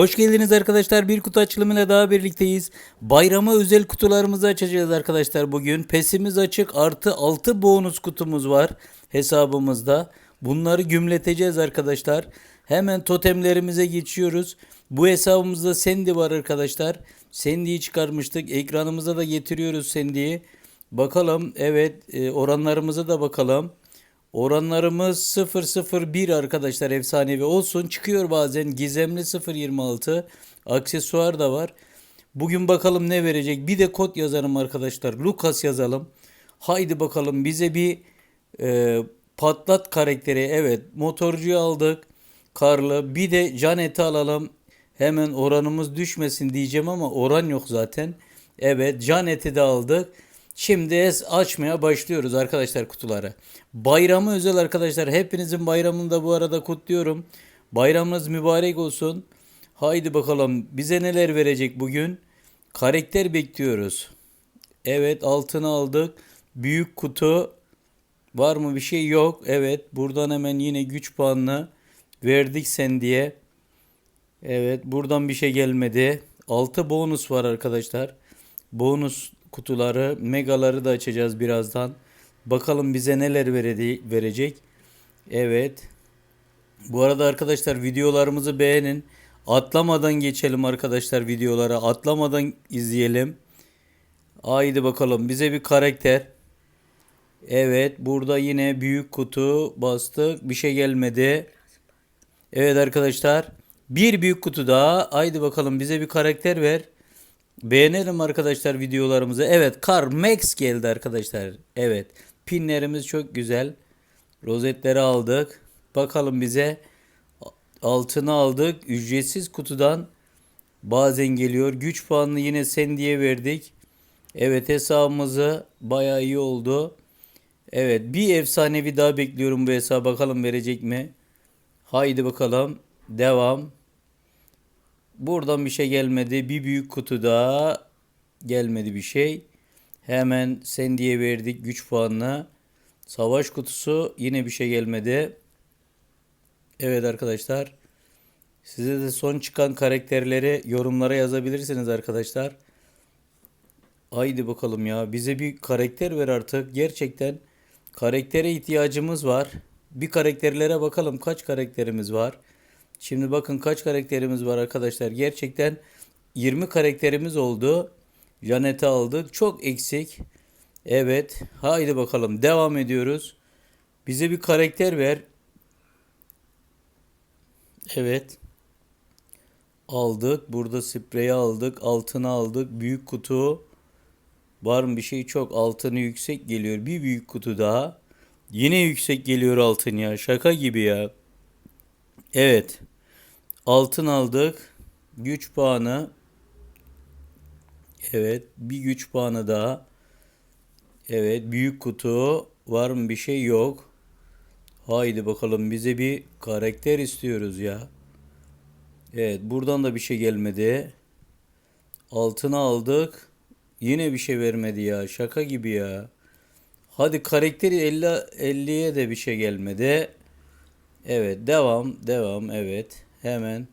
Hoş geldiniz arkadaşlar. Bir kutu açılımıyla daha birlikteyiz. Bayrama özel kutularımızı açacağız arkadaşlar bugün. Pesimiz açık artı 6 bonus kutumuz var hesabımızda. Bunları gümleteceğiz arkadaşlar. Hemen totemlerimize geçiyoruz. Bu hesabımızda Sandy var arkadaşlar. Sandy'yi çıkarmıştık. Ekranımıza da getiriyoruz Sandy'yi. Bakalım evet e, oranlarımıza da bakalım. Oranlarımız 001 arkadaşlar efsanevi olsun. Çıkıyor bazen gizemli 026. Aksesuar da var. Bugün bakalım ne verecek. Bir de kod yazalım arkadaşlar. Lucas yazalım. Haydi bakalım bize bir e, patlat karakteri. Evet motorcuyu aldık. Karlı. Bir de Janet'i alalım. Hemen oranımız düşmesin diyeceğim ama oran yok zaten. Evet Janet'i de aldık. Şimdi açmaya başlıyoruz arkadaşlar kutuları. Bayramı özel arkadaşlar. Hepinizin bayramını da bu arada kutluyorum. Bayramınız mübarek olsun. Haydi bakalım bize neler verecek bugün. Karakter bekliyoruz. Evet altını aldık. Büyük kutu. Var mı bir şey yok. Evet buradan hemen yine güç puanını verdik sen diye. Evet buradan bir şey gelmedi. 6 bonus var arkadaşlar. Bonus kutuları, megaları da açacağız birazdan. Bakalım bize neler verecek. Evet. Bu arada arkadaşlar videolarımızı beğenin. Atlamadan geçelim arkadaşlar videolara. Atlamadan izleyelim. Haydi bakalım bize bir karakter. Evet burada yine büyük kutu bastık. Bir şey gelmedi. Evet arkadaşlar. Bir büyük kutu daha. Haydi bakalım bize bir karakter ver. Beğenelim arkadaşlar videolarımızı. Evet Kar Max geldi arkadaşlar. Evet. Pinlerimiz çok güzel. Rozetleri aldık. Bakalım bize altını aldık. Ücretsiz kutudan bazen geliyor. Güç puanını yine sen diye verdik. Evet hesabımızı bayağı iyi oldu. Evet bir efsanevi daha bekliyorum bu hesaba. Bakalım verecek mi? Haydi bakalım. Devam. Buradan bir şey gelmedi. Bir büyük kutu daha gelmedi bir şey. Hemen sen diye verdik güç puanına. Savaş kutusu yine bir şey gelmedi. Evet arkadaşlar. Size de son çıkan karakterleri yorumlara yazabilirsiniz arkadaşlar. Haydi bakalım ya. Bize bir karakter ver artık. Gerçekten karaktere ihtiyacımız var. Bir karakterlere bakalım kaç karakterimiz var. Şimdi bakın kaç karakterimiz var arkadaşlar. Gerçekten 20 karakterimiz oldu. Janet'i aldık. Çok eksik. Evet. Haydi bakalım. Devam ediyoruz. Bize bir karakter ver. Evet. Aldık. Burada spreyi aldık. Altını aldık. Büyük kutu. Var mı bir şey çok. Altını yüksek geliyor. Bir büyük kutu daha. Yine yüksek geliyor altın ya. Şaka gibi ya. Evet. Altın aldık. Güç puanı. Evet. Bir güç puanı daha. Evet. Büyük kutu. Var mı bir şey yok. Haydi bakalım bize bir karakter istiyoruz ya. Evet. Buradan da bir şey gelmedi. Altını aldık. Yine bir şey vermedi ya. Şaka gibi ya. Hadi karakteri 50 50'ye de bir şey gelmedi. Evet devam devam evet hemen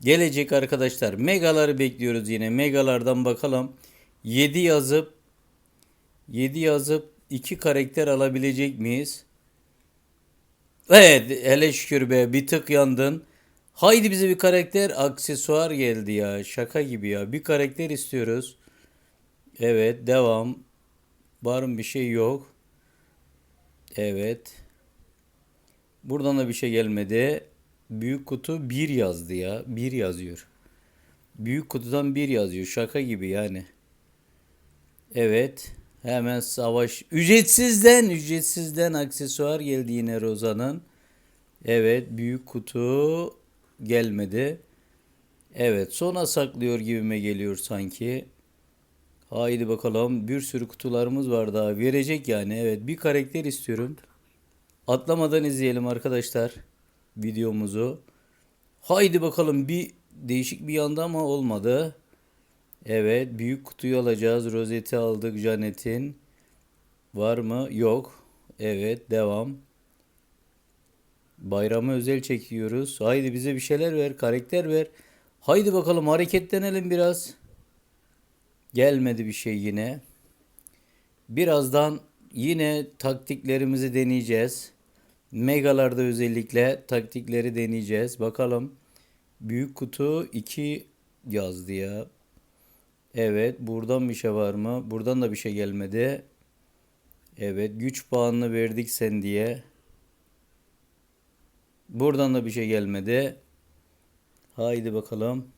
gelecek arkadaşlar megaları bekliyoruz yine megalardan bakalım 7 yazıp 7 yazıp 2 karakter alabilecek miyiz? Evet hele şükür be bir tık yandın. Haydi bize bir karakter aksesuar geldi ya şaka gibi ya bir karakter istiyoruz. Evet devam. Var mı bir şey yok. Evet. Buradan da bir şey gelmedi. Büyük kutu 1 yazdı ya. 1 yazıyor. Büyük kutudan 1 yazıyor. Şaka gibi yani. Evet. Hemen savaş. Ücretsizden, ücretsizden aksesuar geldi yine Roza'nın. Evet. Büyük kutu gelmedi. Evet. Sona saklıyor gibime geliyor sanki. Haydi bakalım. Bir sürü kutularımız var daha. Verecek yani. Evet. Bir karakter istiyorum. Atlamadan izleyelim arkadaşlar videomuzu. Haydi bakalım bir değişik bir yanda ama olmadı. Evet büyük kutuyu alacağız. Rozeti aldık Janet'in. Var mı? Yok. Evet devam. Bayramı özel çekiyoruz. Haydi bize bir şeyler ver. Karakter ver. Haydi bakalım hareketlenelim biraz. Gelmedi bir şey yine. Birazdan yine taktiklerimizi deneyeceğiz. Megalarda özellikle taktikleri deneyeceğiz. Bakalım. Büyük kutu 2 yazdı ya. Evet, buradan bir şey var mı? Buradan da bir şey gelmedi. Evet, güç puanını verdik sen diye. Buradan da bir şey gelmedi. Haydi bakalım.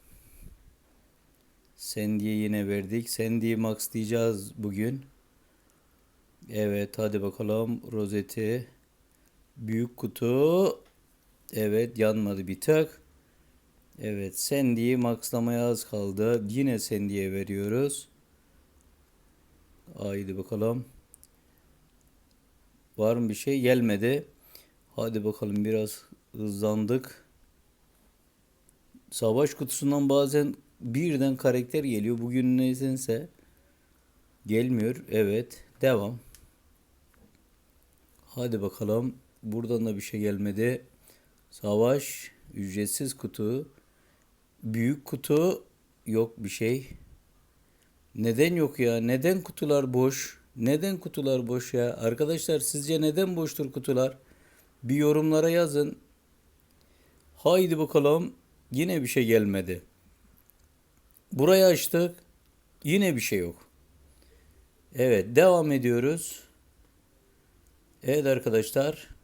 Sandy'ye yine verdik. Sandy'yi max diyeceğiz bugün. Evet hadi bakalım. Rozeti. Büyük kutu. Evet yanmadı bir tık. Evet Sandy'yi maxlamaya az kaldı. Yine Sandy'ye veriyoruz. Haydi bakalım. Var mı bir şey? Gelmedi. Hadi bakalım biraz hızlandık. Savaş kutusundan bazen birden karakter geliyor. Bugün neysense gelmiyor. Evet. Devam. Hadi bakalım. Buradan da bir şey gelmedi. Savaş. Ücretsiz kutu. Büyük kutu. Yok bir şey. Neden yok ya? Neden kutular boş? Neden kutular boş ya? Arkadaşlar sizce neden boştur kutular? Bir yorumlara yazın. Haydi bakalım. Yine bir şey gelmedi. Burayı açtık. Yine bir şey yok. Evet, devam ediyoruz. Evet arkadaşlar.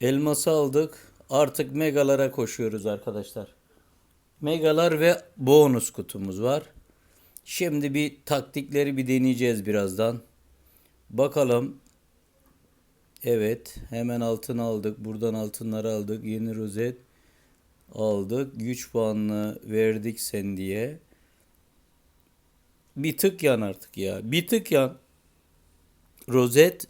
Elması aldık. Artık megalara koşuyoruz arkadaşlar. Megalar ve bonus kutumuz var. Şimdi bir taktikleri bir deneyeceğiz birazdan. Bakalım. Evet, hemen altın aldık. Buradan altınları aldık. Yeni rozet aldık. Güç puanını verdik sen diye. Bir tık yan artık ya. Bir tık yan. Rozet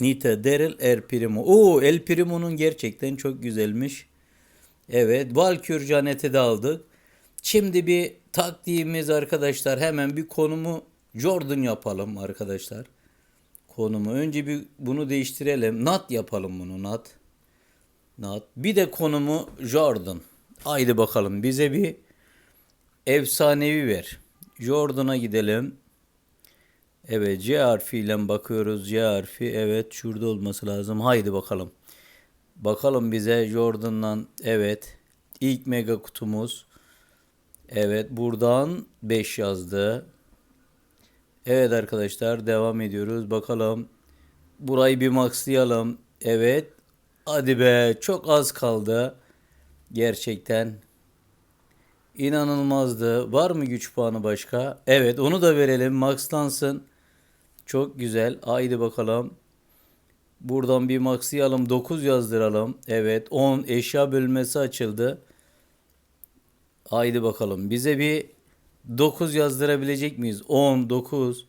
Nita Daryl El Primo. Oo El Primo'nun gerçekten çok güzelmiş. Evet. Valkür Janet'i de aldık. Şimdi bir taktiğimiz arkadaşlar hemen bir konumu Jordan yapalım arkadaşlar. Konumu. Önce bir bunu değiştirelim. Nat yapalım bunu. Nat. Nat. Bir de konumu Jordan. Haydi bakalım bize bir efsanevi ver. Jordan'a gidelim. Evet C harfiyle bakıyoruz. C harfi evet şurada olması lazım. Haydi bakalım. Bakalım bize Jordan'dan evet ilk mega kutumuz. Evet buradan 5 yazdı. Evet arkadaşlar devam ediyoruz. Bakalım burayı bir maxlayalım. Evet hadi be çok az kaldı. Gerçekten inanılmazdı. Var mı güç puanı başka? Evet onu da verelim. Maxlansın. Çok güzel. Haydi bakalım. Buradan bir maxlayalım. 9 yazdıralım. Evet 10 eşya bölmesi açıldı. Haydi bakalım. Bize bir 9 yazdırabilecek miyiz? 10, 9.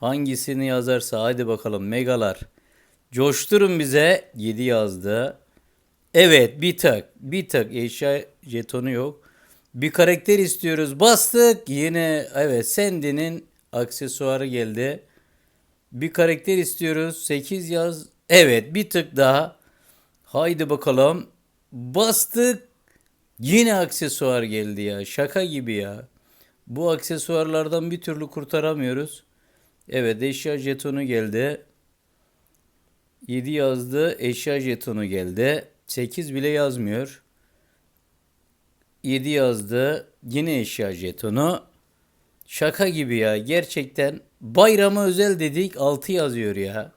Hangisini yazarsa haydi bakalım. Megalar. Coşturun bize. 7 yazdı. Evet bir tık. Bir tık eşya jetonu yok. Bir karakter istiyoruz. Bastık. Yine evet Sandy'nin aksesuarı geldi. Bir karakter istiyoruz. 8 yaz. Evet bir tık daha. Haydi bakalım. Bastık. Yine aksesuar geldi ya. Şaka gibi ya. Bu aksesuarlardan bir türlü kurtaramıyoruz. Evet eşya jetonu geldi. 7 yazdı. Eşya jetonu geldi. 8 bile yazmıyor. 7 yazdı. Yine eşya jetonu. Şaka gibi ya. Gerçekten bayrama özel dedik 6 yazıyor ya.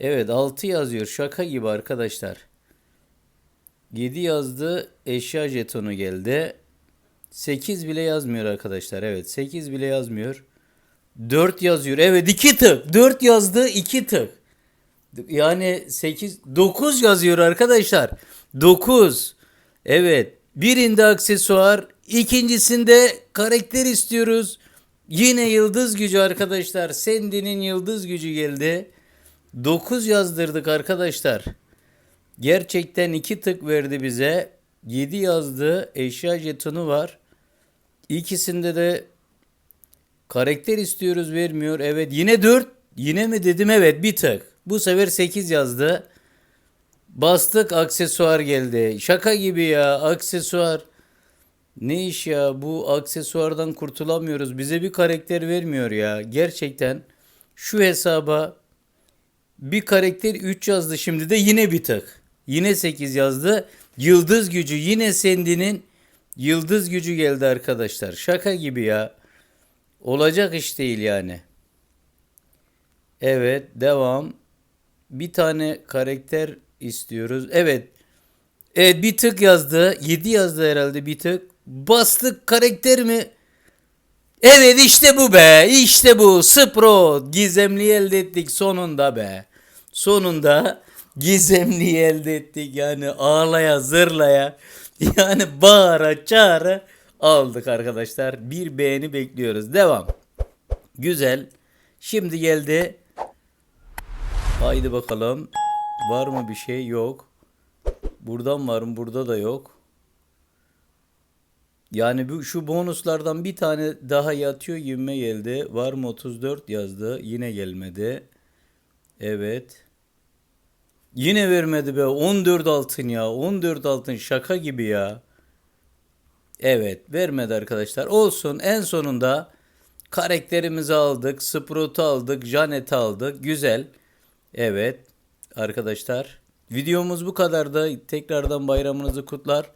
Evet 6 yazıyor. Şaka gibi arkadaşlar. 7 yazdı. Eşya jetonu geldi. 8 bile yazmıyor arkadaşlar. Evet 8 bile yazmıyor. 4 yazıyor. Evet 2 tık. 4 yazdı 2 tık. Yani 8 9 yazıyor arkadaşlar. 9. Evet. Birinde aksesuar, ikincisinde karakter istiyoruz. Yine yıldız gücü arkadaşlar. Sandy'nin yıldız gücü geldi. 9 yazdırdık arkadaşlar. Gerçekten 2 tık verdi bize. 7 yazdı. Eşya jetonu var. İkisinde de karakter istiyoruz vermiyor. Evet yine 4. Yine mi dedim? Evet bir tık. Bu sefer 8 yazdı. Bastık aksesuar geldi. Şaka gibi ya aksesuar. Ne iş ya bu aksesuardan kurtulamıyoruz. Bize bir karakter vermiyor ya. Gerçekten şu hesaba bir karakter 3 yazdı şimdi de yine bir tık. Yine 8 yazdı. Yıldız gücü yine Sendi'nin yıldız gücü geldi arkadaşlar. Şaka gibi ya. Olacak iş değil yani. Evet devam. Bir tane karakter istiyoruz. Evet. Evet bir tık yazdı. 7 yazdı herhalde bir tık. Bastık karakter mi? Evet işte bu be. İşte bu. Spro. Gizemliyi elde ettik sonunda be. Sonunda gizemliyi elde ettik. Yani ağlaya zırlaya. Yani bağıra çağıra aldık arkadaşlar. Bir beğeni bekliyoruz. Devam. Güzel. Şimdi geldi. Haydi bakalım. Var mı bir şey? Yok. Buradan var mı? Burada da yok. Yani bu şu bonuslardan bir tane daha yatıyor gibime geldi. Var mı 34 yazdı. Yine gelmedi. Evet. Yine vermedi be. 14 altın ya. 14 altın şaka gibi ya. Evet vermedi arkadaşlar. Olsun en sonunda karakterimizi aldık. Sprout'u aldık. Janet'i aldık. Güzel. Evet arkadaşlar. Videomuz bu kadardı. Tekrardan bayramınızı kutlar.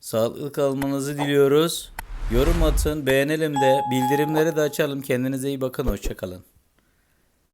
Sağlıklı kalmanızı diliyoruz. Yorum atın, beğenelim de, bildirimleri de açalım. Kendinize iyi bakın, hoşçakalın.